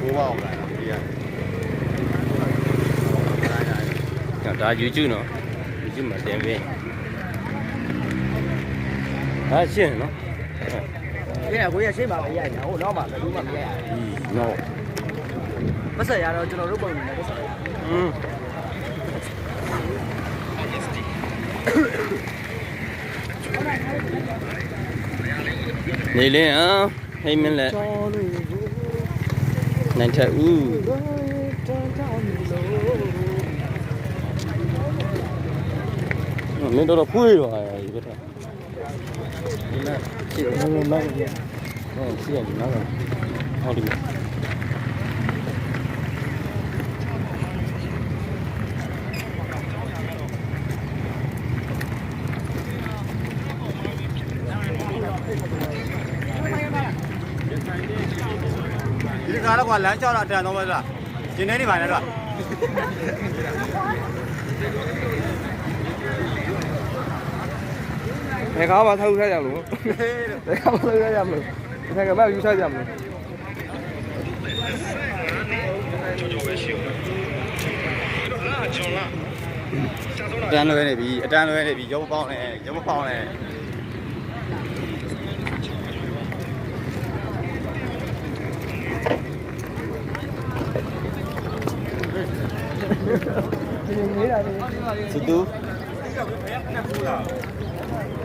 ကိုပါအောင်လားဒီကဒါ YouTube နော် YouTube မှာတင်ပေးဟာရှင်းနော်ဒီကကိုရရှေ့မှာမရိုက်ညာဟိုနောက်မှာဘယ်သူမှမရိုက်ရဒီနော်ဘူးပတ်ဆက်ရတော့ကျွန်တော်တို့ပုံနေတယ်ပတ်ဆက်ရอืมနေလင်းအောင်ဟိမ့်မင်းလက် နိုင်ထက်ဦးမင်းတော့တော့ဖွေးတော့ဟာဒီဘက်ကဒီမှာရှိတယ်မမမဟုတ်ရှိတယ်နော်ဟောဒီမှာ ဒီကားတော့ကလမ်းကြောက်တာတန်တော့မလားကျင်းနေနေပါနဲ့တော့ဘယ်ကားမှထောက်ထားကြမလို့ဘယ်ကားမှထောက်ထားကြမလို့ဒီကမှယူထားကြမလို့အတန်းလွဲနေပြီအတန်းလွဲနေပြီရုံးပေါင်းနေရုံးပေါင်းနေ စတူ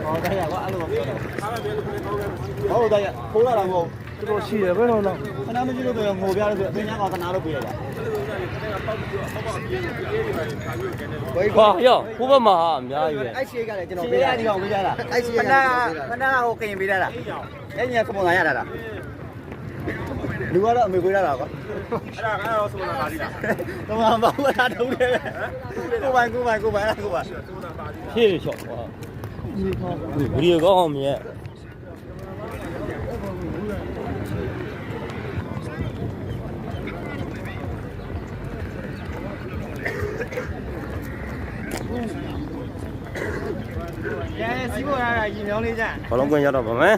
ဟောတရားကအဲ့လိုမပြောတော့ဟုတ်တယ်ခိုးလာတာမဟုတ်တော်တော်ရှိတယ်ဘယ်တော့တော့ခဏမရှိလို့တော့ငိုပြလို့ဆိုအတင်းညာကကနာလို့ပြရတာဟာရောဟိုဘက်မှာဟာအများကြီးပဲအဲ့ရှေ့ကလည်းကျွန်တော်ရှေ့ပေးရတာဒီကောင်ပေးရတာအဲ့ရှေ့ခကဏလည်းခဏဟိုကရင်ပေးရတာအဲ့ညာစပုံလာရတာလား လူကတော့အမေပေးရတာကွာအဲ့ဒါကတော့စပုံလာပါလိမ့်လားတော့မပါဘူးလားတုံးတယ်ကိုပိုင်ကိုပိုင်ကိုပိုင်အဲ့ဒါကိုပါဖြည့်ရချော့ဟာဗီဒီယိုကောင်းအောင်မြင်ရဲစီးပေါ်ရတာရင်မြောင်းလေးကြဘလုံးကွင်းရောက်တော့ဗမယ်